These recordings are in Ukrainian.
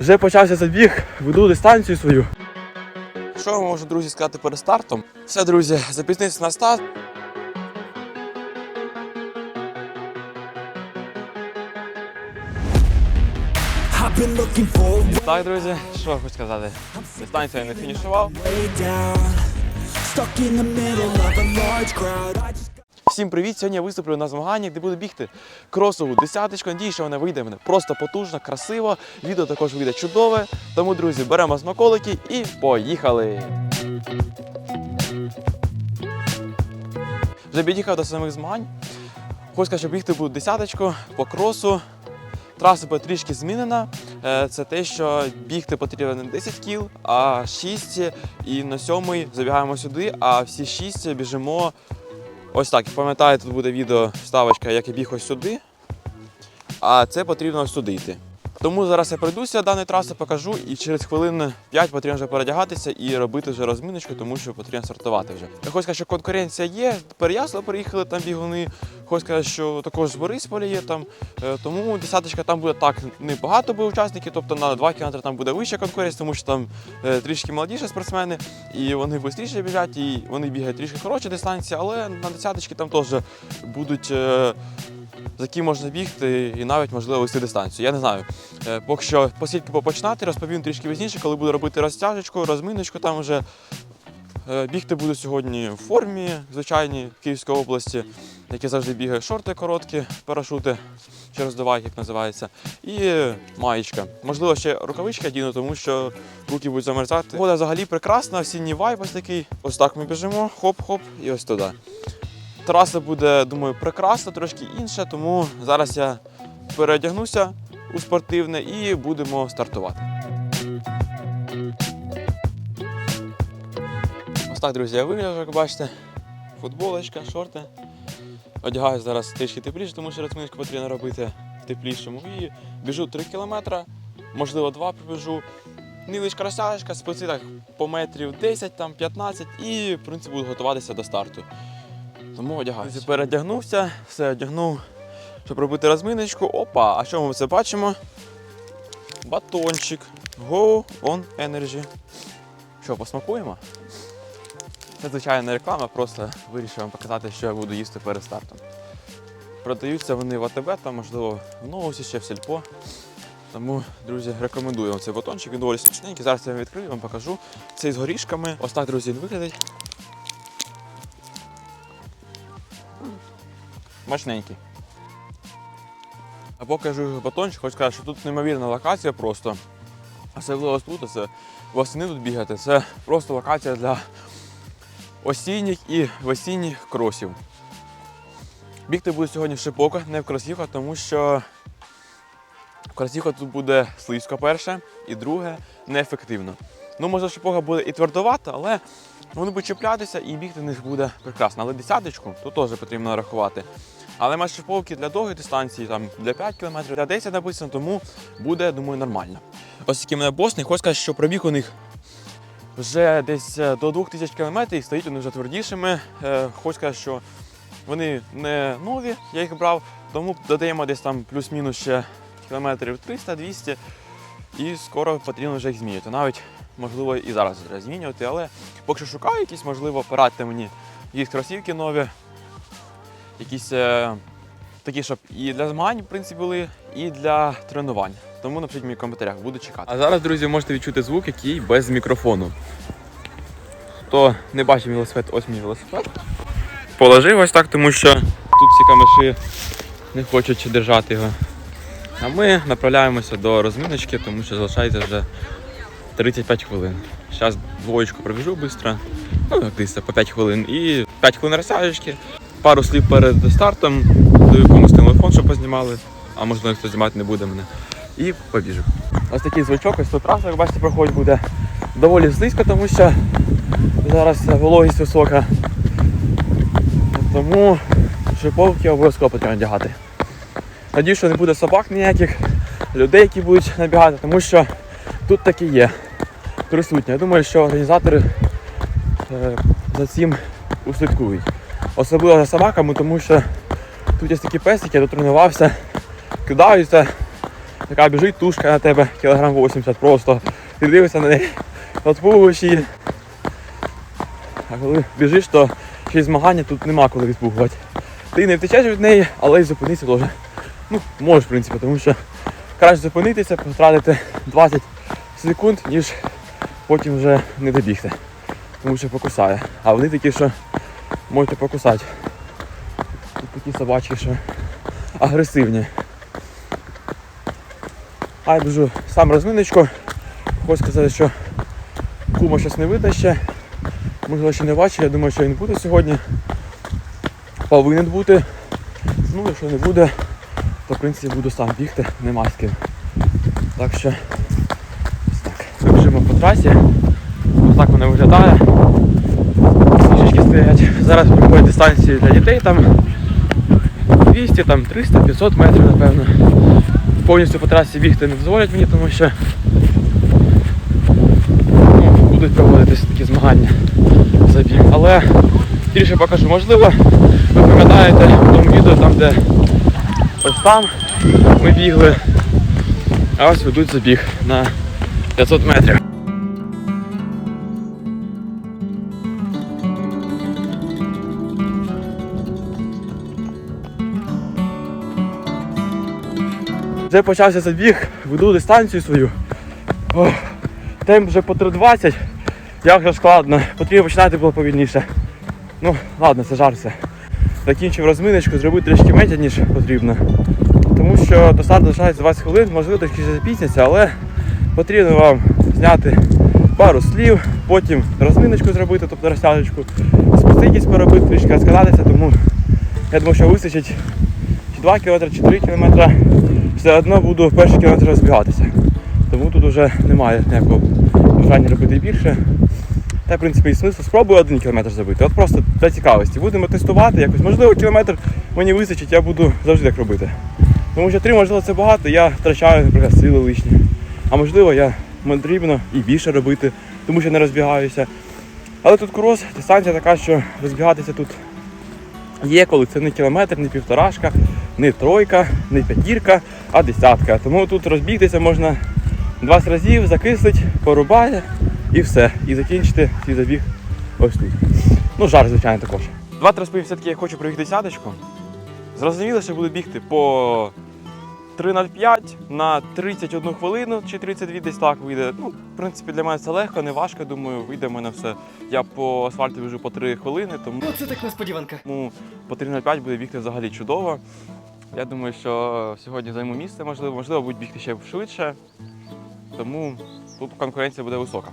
Вже почався забіг, веду дистанцію свою. Що я можу, друзі, сказати перед стартом? Все, друзі, запізнився на старт. Так, друзі, що я хочу сказати? Дистанцію я не фінішував. Всім привіт! Сьогодні я виступлю на змаганнях, де буду бігти кросову десяточку. Надію, що вона вийде мене просто потужно, красиво. Відео також вийде чудове. Тому, друзі, беремо смаколики і поїхали! Вже під'їхав до самих змагань. Хочу сказати, бігти буду десяточку по кросу. Траса трішки змінена. Е, Це те, що бігти потрібно не 10 кіл, а 6. І на сьомий забігаємо сюди, а всі 6 біжимо Ось так, пам'ятаю, тут буде відео вставочка, як я біг ось сюди. А це потрібно сюди йти. Тому зараз я пройдуся даної траси, покажу, і через хвилин 5 потрібно вже передягатися і робити вже розміночку, тому що потрібно стартувати вже. Я сказати, що конкуренція є. Переясло приїхали там бігуни. Хочу сказати, що також з Борисполя є там. Е, Тому десяточка там буде так небагато буде учасників, тобто на 2 км там буде вища конкуренція, тому що там е, трішки молодіші спортсмени, і вони швидше біжать, і вони бігають трішки коротше дистанції, але на десяточки там теж будуть. За яким можна бігти і навіть можливо вести дистанцію. Я не знаю. Е, Поки що, оскільки починати, розповім трішки пізніше, коли буду робити розтяжечку, розминочку. Там вже е, бігти буду сьогодні в формі звичайній Київської області, які завжди бігаю шорти короткі, парашути чи роздавай, як називається, і маєчка. Можливо, ще рукавички одіну, тому що руки будуть замерзати. Погода взагалі прекрасна, осінній вайб ось такий. Ось так ми біжимо, хоп-хоп, і ось туди. Траса буде, думаю, прекрасна, трошки інша, тому зараз я переодягнуся у спортивне і будемо стартувати. Ось так, друзі, я вигляджу, як бачите. Футболочка, шорти. Одягаюсь зараз трішки тепліше, тому що розминочку потрібно робити в теплішому. І біжу 3 кілометри, можливо, 2 пробіжу. Невеличка розтяжка, спеці так по метрів 10, там 15 і, в принципі, буду готуватися до старту. Тому одягаюся. Передягнувся, все одягнув, щоб робити розминочку. Опа, а що ми це бачимо? Батончик. Go on Energy. Що, посмакуємо? Це звичайна реклама, просто вирішив вам показати, що я буду їсти перед стартом. Продаються вони в АТБ, там, можливо, в Новусі, ще в Сільпо. Тому, друзі, рекомендую вам цей батончик, він доволі смачненький. Зараз я його відкрию, вам покажу. Цей з горішками. Ось так, друзі, він виглядить. Смачненький. А жую батончик, хочу сказати, що тут неймовірна локація просто. Особливо тут, це восени тут бігати. Це просто локація для осінніх і весінніх кросів. Бігти буду сьогодні в шипока, не в кросівках, тому що в кросівках тут буде слизько перше, і друге неефективно. Ну, може, шипога буде і твердовата, але вони будуть чіплятися і бігти в них буде прекрасно. Але десяточку тут теж потрібно рахувати. Але майже шиповки для довгої дистанції, там для 5 км, для 10 написано, тому буде, думаю, нормально. Ось такий мене босний, хочу сказати, що пробіг у них вже десь е, до 2000 км і стають вони вже твердішими. Е, Хочу сказати, що вони не нові, я їх брав, тому додаємо десь там плюс-мінус ще кілометрів 300-200 і скоро потрібно вже їх змінювати. Навіть можливо і зараз треба змінювати, але поки що шукаю якісь, можливо, порадьте мені якісь кросівки нові, якісь е, такі, щоб і для змагань, в принципі, були, і для тренувань. Тому напишіть мені в коментарях, буду чекати. А зараз, друзі, можете відчути звук, який без мікрофону. Хто не бачив велосипед, ось мій велосипед. Положив ось так, тому що тут всі камиші не хочуть держати його. А ми направляємося до розміночки, тому що залишається вже 35 хвилин. Зараз двоєчку пробіжу швидко, ну як десь по 5 хвилин. І 5 хвилин розтяжечки. Пару слів перед стартом, даю комусь телефон, щоб познімали, а можливо хто знімати не буде мене. І побіжу. Ось такий звучок, ось тут траса, як бачите, проходить буде доволі слизько, тому що зараз вологість висока. Тому шиповки обов'язково потрібно одягати. Надію, що не буде собак ніяких, людей, які будуть набігати, тому що тут таки є присутні. Я думаю, що організатори е, за цим услідкують. Особливо за собаками, тому що тут є такі песики, я дотренувався, кидаються така біжить тушка на тебе, кілограм 80 просто. Ти дивишся на неї, отпугуєш її. А коли біжиш, то ще й змагання тут нема коли відпугувати. Ти не втечеш від неї, але й зупинитися теж. Ну, можеш, в принципі, тому що краще зупинитися, потратити 20 секунд, ніж потім вже не добігти. Тому що покусає. А вони такі, що можете покусати. Тут такі собачки, що агресивні. А я біжу сам розминочку. Хочу сказати, що кума зараз не видно ще. Можливо, ще не бачив, я думаю, що він буде сьогодні. Повинен бути. Ну, якщо не буде, то в принципі буду сам бігти, нема з ким. Так що Біжимо по трасі. Ось так вона виглядає. Фішечки стоять. Зараз проходять дистанції для дітей там 200, там 300, 500 метрів, напевно. Повністю по трасі бігти не дозволять мені, тому що ну, будуть проводитись такі змагання забіг. Але трішки покажу, можливо, ви пам'ятаєте в тому відео, там де ось там ми бігли, а ось ведуть забіг на 500 метрів. Вже почався забіг, веду дистанцію свою. Ох, темп вже по 3.20. Як же складно. Потрібно починати було повільніше. Ну, ладно, це жарт все. Закінчив розминочку, зробив трішки менше, ніж потрібно. Тому що до старту залишається 20 хвилин, можливо, трішки запізняться, але потрібно вам зняти пару слів, потім розминочку зробити, тобто розтяжечку, спуститись поробити, трішки розкататися, тому я думаю, що вистачить чи 2 км, чи 3 км. Все одно буду в перший кілометр розбігатися. Тому тут вже немає ніякого бажання робити більше. Та, в принципі, і смисл спробую один кілометр зробити. От просто для цікавості. Будемо тестувати якось. Можливо, кілометр мені вистачить, я буду завжди так робити. Тому що три, можливо, це багато, я втрачаю, наприклад, сили лишні. А можливо, я потрібно і більше робити, тому що не розбігаюся. Але тут крос, дистанція така, що розбігатися тут є, коли це не кілометр, не півторашка, не тройка, не п'ятірка, а десятка. Тому тут розбігтися можна 20 разів, закислить, порубає і все. І закінчити свій забіг ось тут. Ну, жар, звичайно, також. Два-три розповім все-таки я хочу пробігти десяточку. Зрозуміло, що буду бігти по 3.05 на 31 хвилину чи 32 десь так вийде. Ну, в принципі, для мене це легко, не важко, думаю, вийде в мене все. Я по асфальту біжу по 3 хвилини, тому Оце так несподіванка. тому по 3.05 буде бігти взагалі чудово. Я думаю, що сьогодні займу місце, можливо, можливо, будуть бігти ще швидше. Тому тут конкуренція буде висока.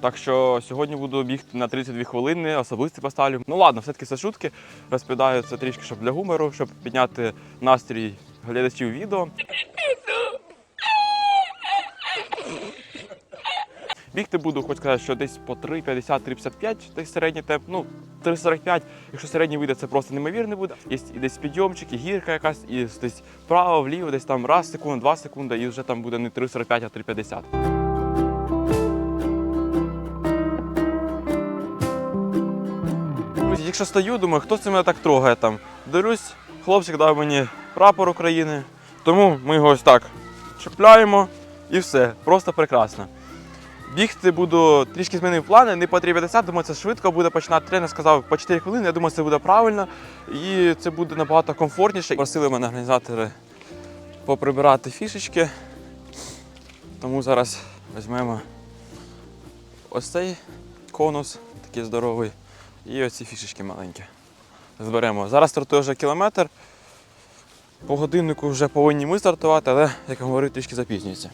Так що сьогодні буду бігти на 32 хвилини, особисто поставлю. Ну ладно, все-таки це шутки. Розповідаю це трішки, щоб для гумору, щоб підняти настрій глядачів відео. Бігти буду, хоч сказати, що десь по 3,50-3,55, десь середній темп. Ну, 3,45, якщо середній вийде, це просто неймовірний буде. Є десь підйомчик, і гірка якась, і десь вправо, вліво, десь там раз секунд, два секунди, і вже там буде не 3,45, а 3,50. Якщо стою, думаю, хто це мене так трогає там. Дивлюсь, хлопчик дав мені прапор України, тому ми його ось так чіпляємо і все. Просто прекрасно. Бігти буду трішки змінив плани, не по 3,50, думаю, це швидко буде починати. Тренер сказав по 4 хвилини, я думаю, це буде правильно і це буде набагато комфортніше. Просили мене організатори поприбирати фішечки. Тому зараз візьмемо ось цей конус, такий здоровий, і оці фішечки маленькі. Зберемо. Зараз стартує вже кілометр. По годиннику вже повинні ми стартувати, але, як я говорив, трішки запізнюється.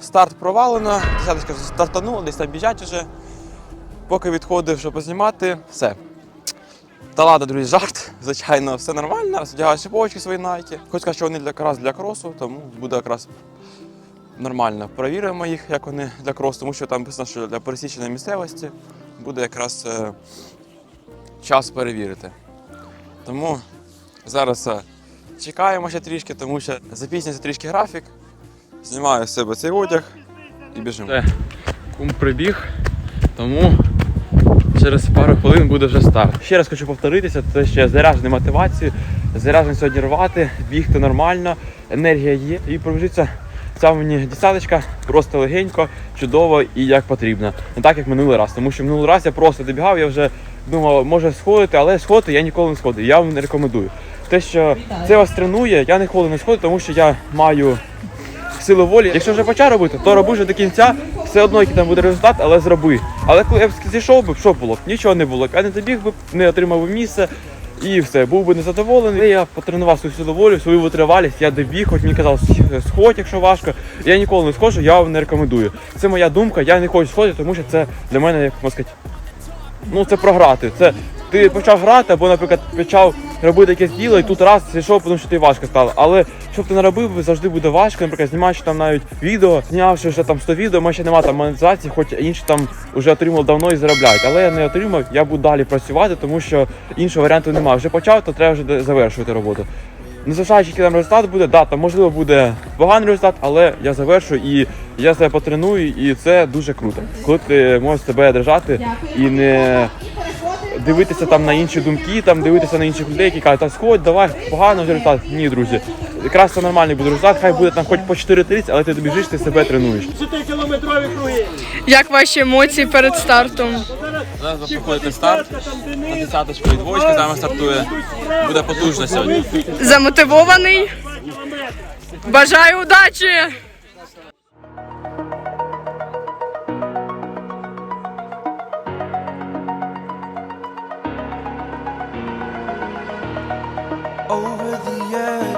Старт провалено, десяточка стартанула, десь там біжать уже. Поки відходив, щоб познімати, все. Та ладно, друзі, жарт. Звичайно, все нормально. Роздягаю шиповочки свої найки. Хоч сказати, що вони для, якраз для кросу, тому буде якраз нормально. Перевіримо їх, як вони для кросу, тому що там написано, що для пересіченої місцевості буде якраз е, час перевірити. Тому зараз е, чекаємо ще трішки, тому що запізнюється трішки графік. Знімаю з себе цей одяг і біжимо. Все, кум прибіг, тому через пару хвилин буде вже старт. Ще раз хочу повторитися, те, що я заряджений мотивацією, заряджений сьогодні рвати, бігти нормально, енергія є і пробіжиться ця мені десяточка просто легенько, чудово і як потрібно. Не так, як минулий раз. Тому що минулий раз я просто добігав, я вже думав, може сходити, але сходити я ніколи не сходив. Я вам не рекомендую. Те, що це вас тренує, я ніколи не сходив, тому що я маю силу волі. Якщо вже почав робити, то роби вже до кінця, все одно, який там буде результат, але зроби. Але коли я б зійшов би, що було б? Нічого не було. Я не добіг би, не отримав би місце. І все, був би незадоволений. Я потренував свою силу волі, свою витривалість, я добіг, хоч мені казали, сходь, якщо важко. Я ніколи не схожу, я вам не рекомендую. Це моя думка, я не хочу сходити, тому що це для мене, як можна сказати, ну це програти. Це ти почав грати, або, наприклад, почав робити якесь діло, і тут раз зійшов, тому що ти важко стало. Але щоб ти не робив, завжди буде важко. Наприклад, знімаючи там навіть відео, знявши вже там 100 відео, ми ще немає там монетизації, хоч інші там вже отримали давно і заробляють. Але я не отримав, я буду далі працювати, тому що іншого варіанту немає. Вже почав, то треба вже завершувати роботу. Незважаючи, який там результат буде, да, там можливо буде поганий результат, але я завершу і я себе потреную, і це дуже круто. Коли ти можеш себе держати і не дивитися там на інші думки, там дивитися на інших людей, які кажуть, та сходь, давай, поганий результат. Ні, друзі. Якраз це нормальний буде результат, хай буде там хоч по 4.30, але ти добіжиш, ти себе тренуєш. 10-кілометрові круги. Як ваші емоції перед стартом? Зараз ви проходите старт, на десяточку від двочки, з стартує. Буде потужно сьогодні. Замотивований? Бажаю удачі! over the edge.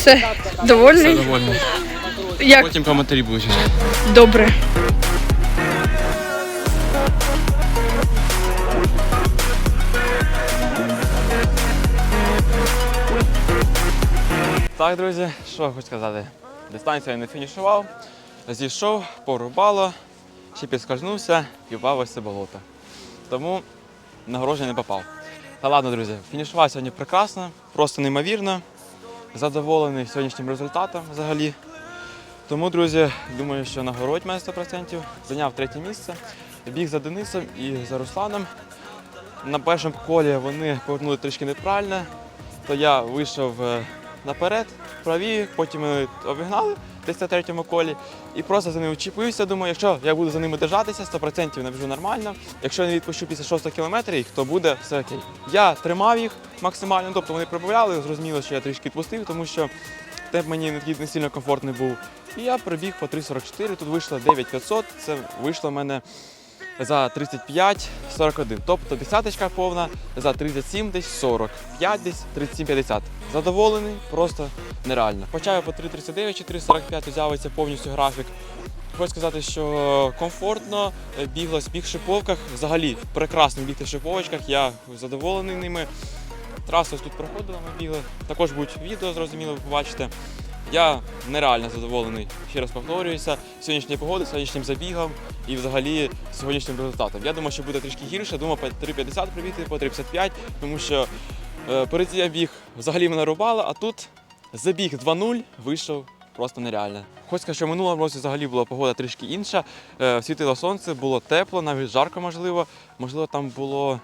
Все, довольний? Довольно. Як Потім коментарі будуть. добре. Так, друзі, що хочу сказати. Дистанцію я не фінішував, зійшов, порубало, ще підскользнувся і впав ось це болото. Тому нагородження не попав. Та ладно, друзі, фінішував сьогодні прекрасно, просто неймовірно. Задоволений сьогоднішнім результатом взагалі. Тому, друзі, думаю, що нагородь мене 100%. Зайняв третє місце. Біг за Денисом і за Русланом. На першому колі вони повернули трішки неправильно, то я вийшов е, наперед, праві, потім ми обігнали десь на третьому колі і просто за ними вчепився. Думаю, якщо я буду за ними держатися, 100% набіжу нормально. Якщо я не відпущу після 6 кілометрів, то буде все окей. Я тримав їх максимально, тобто вони прибавляли, зрозуміло, що я трішки відпустив, тому що темп мені не сильно комфортний був. І я прибіг по 3.44, тут вийшло 9500, це вийшло в мене за 35-41. Тобто десяточка повна за 37 десь 45 десь 37-50. Задоволений, просто нереально. Хоча я по 3.39 чи 3.45 з'явиться повністю графік. Хочу сказати, що комфортно е, біглось біг в шиповках. Взагалі прекрасно бігти в шиповочках. Я задоволений ними. Трасу ось тут проходила, ми бігли. Також будуть відео, зрозуміло, ви побачите. Я нереально задоволений, ще раз повторююся, сьогоднішньої погоди, сьогоднішнім забігом і взагалі сьогоднішнім результатом. Я думаю, що буде трішки гірше, думав по 3,50 прибігти, по 3,55, тому що е, перед я біг взагалі мене рубало, а тут забіг 2-0, вийшов просто нереально. Хочу сказати, що в минулому році взагалі була погода трішки інша. Е, світило сонце, було тепло, навіть жарко можливо. Можливо, там було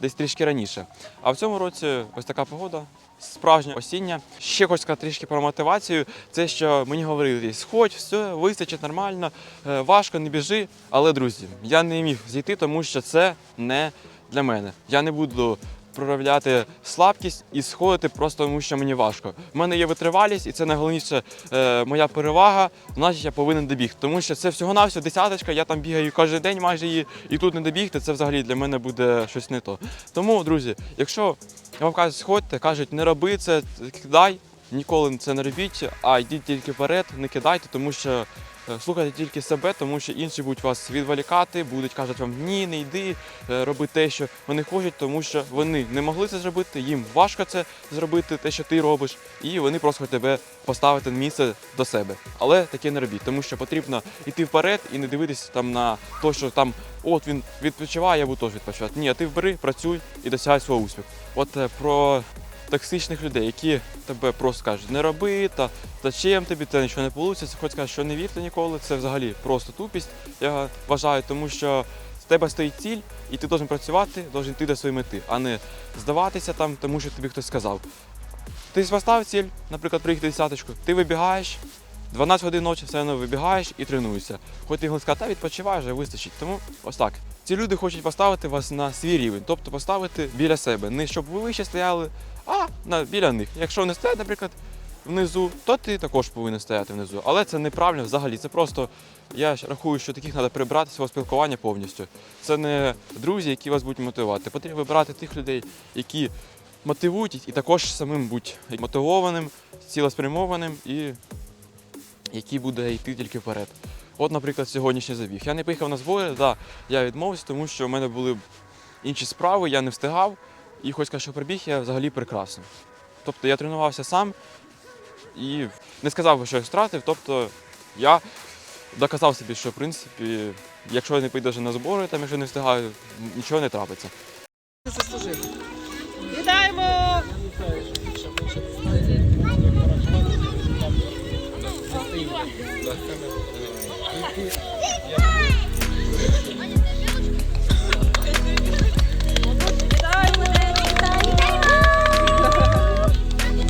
десь трішки раніше. А в цьому році ось така погода. Справжня осіння. Ще хочу сказати трішки про мотивацію. Це що мені говорили, сходь, все, вистачить нормально, е, важко, не біжи. Але, друзі, я не міг зійти, тому що це не для мене. Я не буду проявляти слабкість і сходити просто тому, що мені важко. У мене є витривалість, і це найголовніше е, моя перевага. Значить, я повинен добігти. Тому що це всього-навсього десяточка, я там бігаю кожен день майже її, і тут не добігти, це взагалі для мене буде щось не то. Тому, друзі, якщо вам кажуть, сходьте, кажуть, не роби це, кидай, ніколи це не робіть, а йдіть тільки вперед, не кидайте, тому що е, слухайте тільки себе, тому що інші будуть вас відволікати, будуть кажуть вам ні, не йди, е, роби те, що вони хочуть, тому що вони не могли це зробити, їм важко це зробити, те, що ти робиш, і вони просто тебе поставити на місце до себе. Але таке не робіть, тому що потрібно йти вперед і не дивитися там на те, що там от він відпочиває, я буду теж відпочивати. Ні, а ти вбери, працюй і досягай свого успіху. От е, про токсичних людей, які тебе просто кажуть, не роби, та зачем тобі, це нічого не вийде. Хоч сказати, що не вірте ніколи, це взагалі просто тупість, я вважаю, тому що з тебе стоїть ціль, і ти должен працювати, должен йти до своєї мети, а не здаватися там, тому що тобі хтось сказав. Ти поставив ціль, наприклад, приїхати десяточку, ти вибігаєш, 12 годин ночі все одно вибігаєш і тренуєшся. Хоч ти сказати, та відпочивай, вже вистачить. Тому ось так. Ці люди хочуть поставити вас на свій рівень, тобто поставити біля себе. Не щоб ви вище стояли, а на, біля них. Якщо вони стоять, наприклад, внизу, то ти також повинен стояти внизу. Але це неправильно взагалі. Це просто я рахую, що таких треба прибрати з свого спілкування повністю. Це не друзі, які вас будуть мотивувати. Потрібно вибирати тих людей, які мотивують і також самим будь мотивованим, цілеспрямованим і який буде йти тільки вперед. От, наприклад, сьогоднішній забіг. Я не поїхав на збори, да, я відмовився, тому що в мене були інші справи, я не встигав. І хоч що прибіг я взагалі прекрасно. Тобто я тренувався сам і не сказав би, що я втратив. Тобто я доказав собі, що в принципі, якщо я не поїду на збори, там, якщо не встигаю, нічого не трапиться. Вітаємо!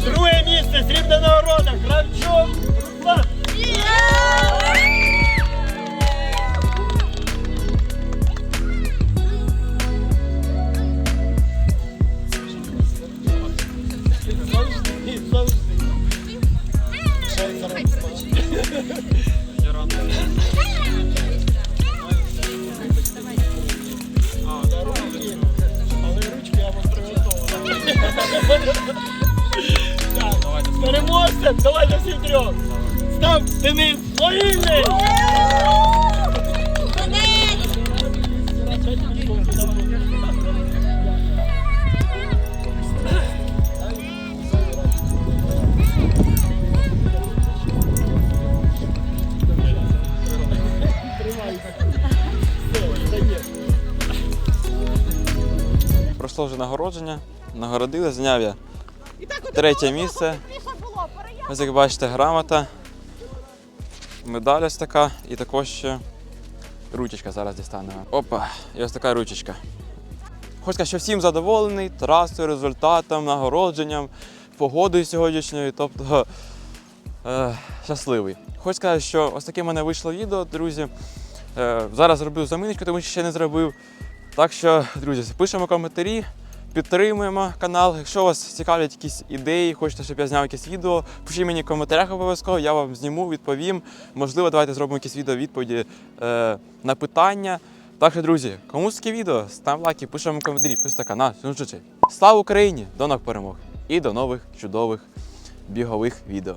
Друге місце, срібна нагорода, вже нагородження, нагородили, зняв я третє місце. Ось як бачите, грамота, медаль ось така і також ручечка зараз дістанемо. Опа, і ось така ручечка. Хочу сказати, що всім задоволений трасою, результатом, нагородженням, погодою сьогоднішньою, тобто е, щасливий. Хочу сказати, що ось таке в мене вийшло відео, друзі. Е, зараз зробив заминочку, тому що ще не зробив. Так що, друзі, пишемо коментарі, підтримуємо канал. Якщо вас цікавлять якісь ідеї, хочете, щоб я зняв якесь відео, пишіть мені в коментарях обов'язково, я вам зніму, відповім. Можливо, давайте зробимо якісь відео відповіді е, на питання. Так що, друзі, кому таке відео, став лайки, пишемо коментарі, підписуйся на канал. Слава Україні! До нових перемог і до нових чудових бігових відео.